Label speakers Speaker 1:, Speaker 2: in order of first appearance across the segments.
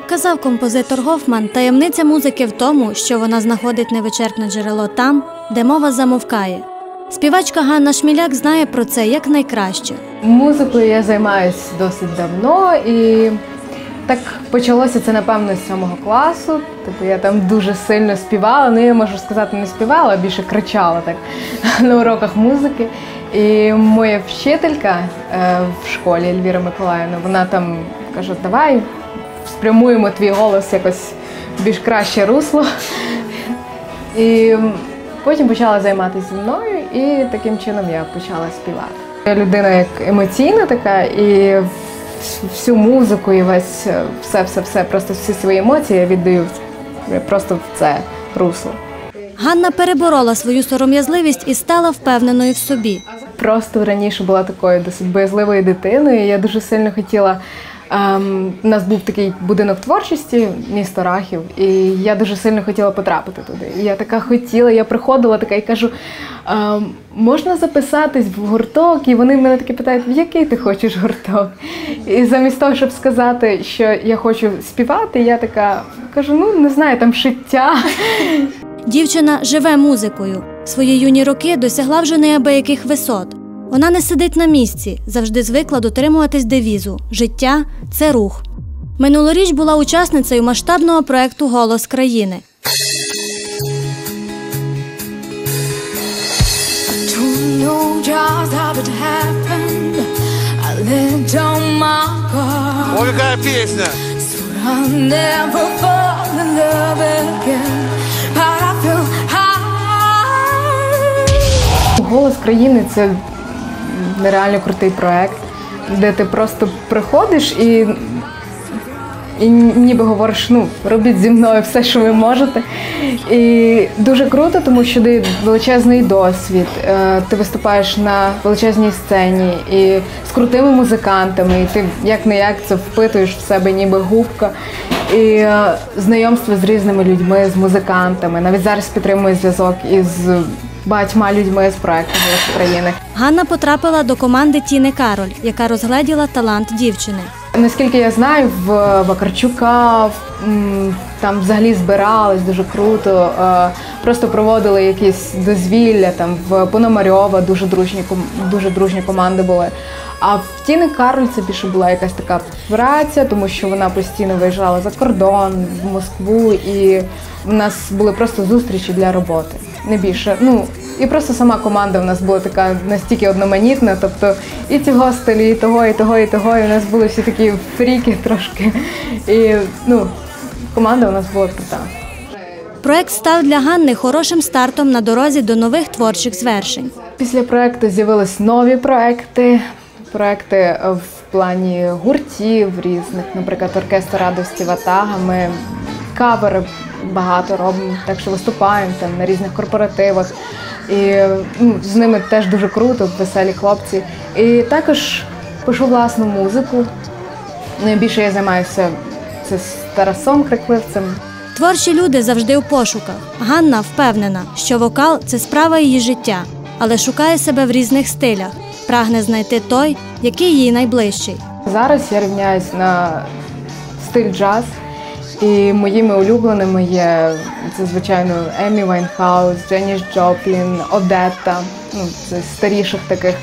Speaker 1: сказав композитор Гофман, таємниця музики в тому, що вона знаходить невичерпне джерело там, де мова замовкає. Співачка Ганна Шміляк знає про це як найкраще.
Speaker 2: Музикою я займаюся досить давно і так почалося це, напевно, з сьомого класу. Тобто я там дуже сильно співала. Ну, я можу сказати, не співала, а більше кричала так на уроках музики. І моя вчителька е, в школі Ельвіра Миколаївна, вона там каже, давай спрямуємо твій голос якось в більш краще русло. І потім почала займатися зі мною, і таким чином я почала співати. Я людина як емоційна така, і всю музику, і весь все-все-все, просто всі свої емоції я віддаю просто в це русло.
Speaker 1: Ганна переборола свою сором'язливість і стала впевненою в собі.
Speaker 2: Просто раніше була такою досить боязливою дитиною. і Я дуже сильно хотіла. Ем, у нас був такий будинок творчості, місто Рахів, і я дуже сильно хотіла потрапити туди. І я така хотіла, я приходила така і кажу: ем, можна записатись в гурток? І вони мене такі питають, в який ти хочеш гурток? І замість того, щоб сказати, що я хочу співати, я така кажу: ну не знаю, там шиття.
Speaker 1: Дівчина живе музикою. Свої юні роки досягла вже неабияких висот. Вона не сидить на місці, завжди звикла дотримуватись девізу Життя це рух. Минулоріч була учасницею масштабного проекту Голос країни.
Speaker 3: Ой, какая песня!
Speaker 2: Голос країни це нереально крутий проект, де ти просто приходиш і і ніби говориш, ну робіть зі мною все, що ви можете. І дуже круто, тому що ти величезний досвід. Е, ти виступаєш на величезній сцені і з крутими музикантами, і ти як не як це впитуєш в себе, ніби губка. І е, знайомство з різними людьми, з музикантами. Навіть зараз підтримую зв'язок із багатьма людьми з проекту «Голос України.
Speaker 1: Ганна потрапила до команди Тіни Кароль, яка розгледіла талант дівчини.
Speaker 2: Наскільки я знаю, в Вакарчука там взагалі збирались дуже круто. Е, просто проводили якісь дозвілля. Там в Пономарьова дуже дружні дуже дружні команди були. А в Тіни Кароль це більше була якась така праця, тому що вона постійно виїжджала за кордон, в Москву, і в нас були просто зустрічі для роботи. Не більше. Ну і просто сама команда у нас була така настільки одноманітна. Тобто і цього стилі, і того, і того, і того. І у нас були всі такі фріки трошки. І ну, команда у нас була крута.
Speaker 1: Проект став для Ганни хорошим стартом на дорозі до нових творчих звершень.
Speaker 2: Після проекту з'явились нові проекти. Проекти в плані гуртів різних, наприклад, оркестр радості Ватага. Ми кавери багато робимо, так що виступаємо там на різних корпоративах. І ну, з ними теж дуже круто, веселі хлопці. І також пишу власну музику. Найбільше я займаюся це з Тарасом Крикливцем.
Speaker 1: Творчі люди завжди у пошуках. Ганна впевнена, що вокал це справа її життя, але шукає себе в різних стилях. Прагне знайти той, який їй найближчий.
Speaker 2: Зараз я рівняюсь на стиль джаз. І моїми улюбленими є це, звичайно, Емі Вайнхаус, Дженіс Джоплін, Одетта, ну це старіших таких.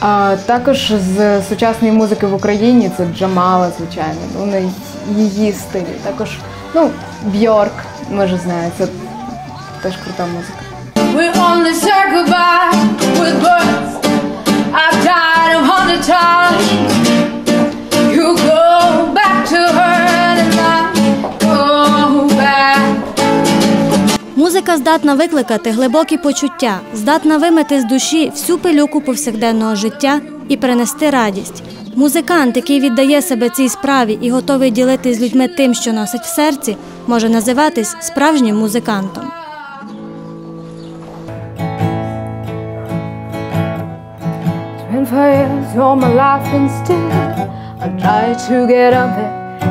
Speaker 2: А також з сучасної музики в Україні це Джамала, звичайно. Вони її стилі. Також ну, Бьорк, може знає, це теж крута музика. We only say goodbye with birds. I've hundred times.
Speaker 1: Здатна викликати глибокі почуття, здатна вимити з душі всю пилюку повсякденного життя і принести радість. Музикант, який віддає себе цій справі і готовий ділитися з людьми тим, що носить в серці, може називатись справжнім музикантом.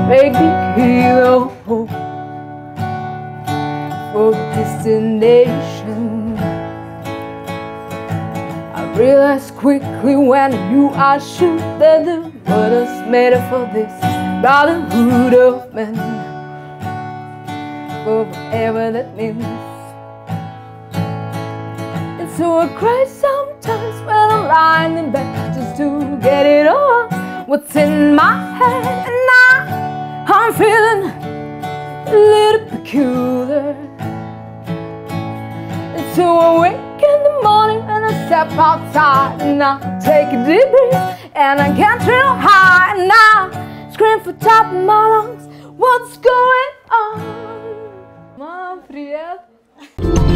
Speaker 1: make me hero. For destination. I realized quickly when I knew I should that the world is made for this brotherhood of men.
Speaker 2: for whatever that means. And so I cry sometimes when I'm lying in bed just to get it off what's in my head. And now I'm feeling a little peculiar to awake in the morning and I step outside and I take a deep breath and I can't feel high and I scream for top of my lungs. What's going on, my?